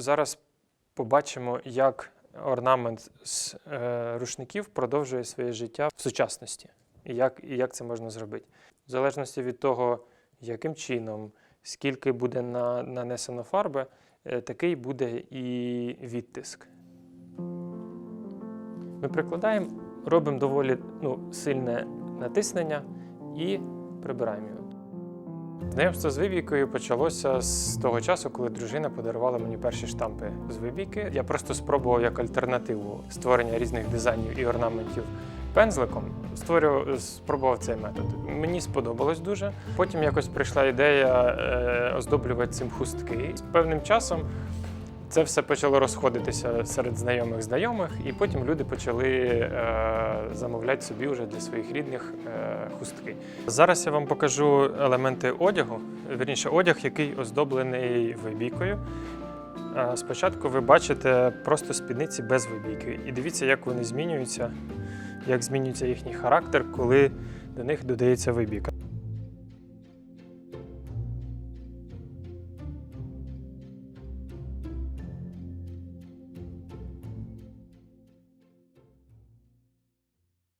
зараз побачимо, як орнамент з е, рушників продовжує своє життя в сучасності, і як, і як це можна зробити. В залежності від того, яким чином, скільки буде на, нанесено фарби, е, такий буде і відтиск. Ми прикладаємо, робимо доволі ну, сильне натиснення і прибираємо його. Знайомство з вибійкою почалося з того часу, коли дружина подарувала мені перші штампи з вибійки. Я просто спробував як альтернативу створення різних дизайнів і орнаментів пензликом. Створював, спробував цей метод. Мені сподобалось дуже. Потім якось прийшла ідея е, оздоблювати цим хустки. З певним часом це все почало розходитися серед знайомих знайомих, і потім люди почали е, замовляти собі вже для своїх рідних е, хустки. Зараз я вам покажу елементи одягу, вірніше, одяг, який оздоблений вибійкою. Е, Спочатку ви бачите просто спідниці без вибійки. І дивіться, як вони змінюються, як змінюється їхній характер, коли до них додається вибійка.